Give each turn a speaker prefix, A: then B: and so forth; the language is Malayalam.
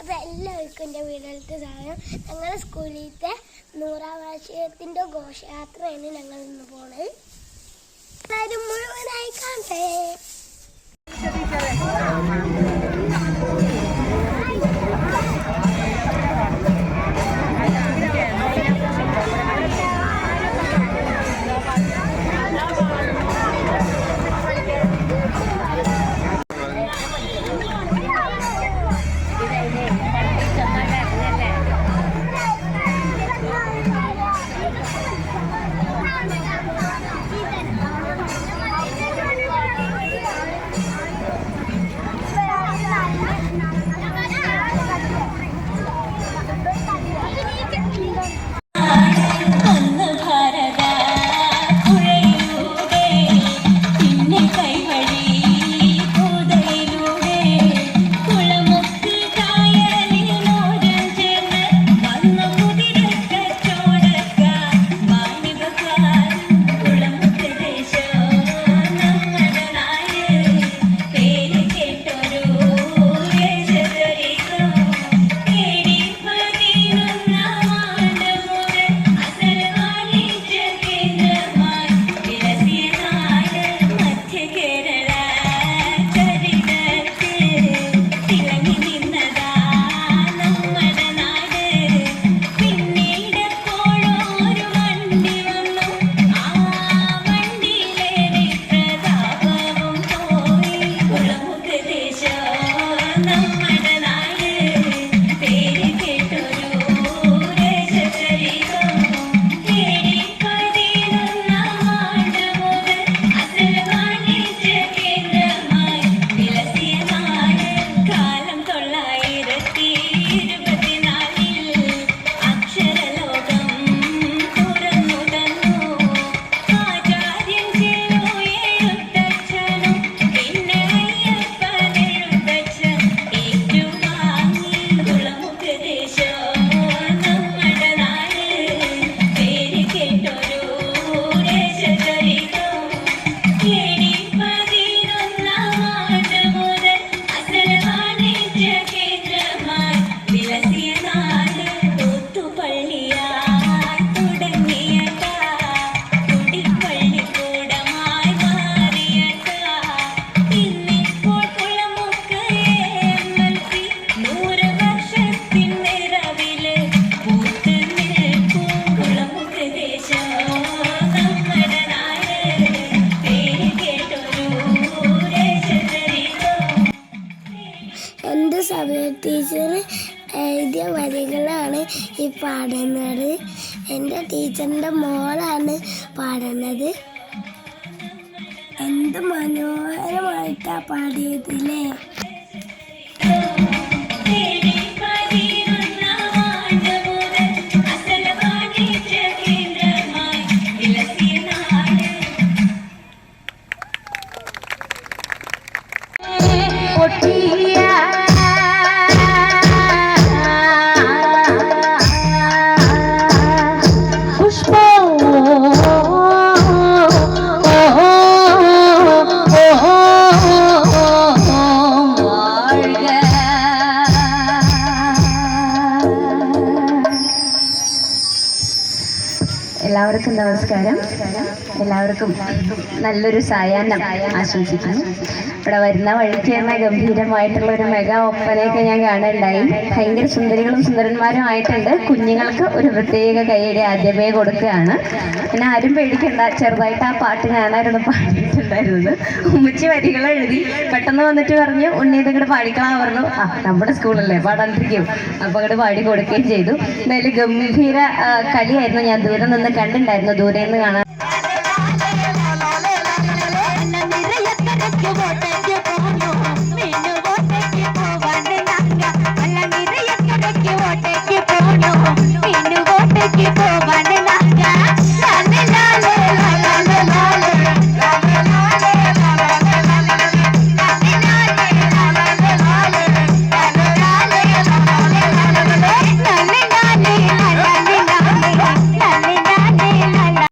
A: അപ്പോൾ എല്ലാവർക്കും എന്റെ വീടുകൾക്ക് സാധനം. ഞങ്ങളുടെ സ്കൂളിലത്തെ നൂറാം വാർഷികത്തിന്റെ ഘോഷയാത്രയാണ് ഞങ്ങൾ ഇന്ന് പോണത്. എല്ലാവരും മുഴുവനായി കാണട്ടെ. ടീച്ചർ എഴുതിയ വരികളാണ് ഈ പാടുന്നത്. എന്റെ ടീച്ചറിന്റെ മോളാണ് പാടുന്നത്. എന്ത് മനോഹരമായിട്ടാണ് പാടിയതില്ലേ?
B: എല്ലാവർക്കും നമസ്കാരം. എല്ലാവർക്കും നല്ലൊരു സായാഹ്നം ആശംസിക്കുന്നു. ഇവിടെ വരുന്ന വഴിക്ക് തന്നെ ഗംഭീരമായിട്ടുള്ള ഒരു മെഗാ ഒപ്പനയൊക്കെ ഞാൻ കാണുന്നുണ്ടായി ഭയങ്കര സുന്ദരികളും സുന്ദരന്മാരും ആയിട്ടുണ്ട്. കുഞ്ഞുങ്ങൾക്ക് ഒരു പ്രത്യേക കൈയടി ആദ്യമേ കൊടുക്കുകയാണ്. പിന്നെ ആരും പേടിക്കണ്ട ചെറുതായിട്ട് ആ പാട്ട് ഞാനായിരുന്നു പാടിയിട്ടുണ്ടായിരുന്നത്. ഉമ്മച്ചി വരികൾ എഴുതി പെട്ടെന്ന് വന്നിട്ട് പറഞ്ഞു ഉണ്ണി ഇതിങ്ങോട്ട് പാടിക്കണമെന്ന് പറഞ്ഞു. ആ നമ്മുടെ സ്കൂളല്ലേ പാടാണ്ടിരിക്കും. അപ്പൊ അങ്ങോട്ട് പാടി കൊടുക്കുകയും ചെയ്തു. എന്തായാലും ഗംഭീര കളിയായിരുന്നു. ഞാൻ ദൂരെ നിന്ന് കണ്ടിട്ടുണ്ടായിരുന്നു. ദൂരെ നിന്ന് കാണാൻ Thank you.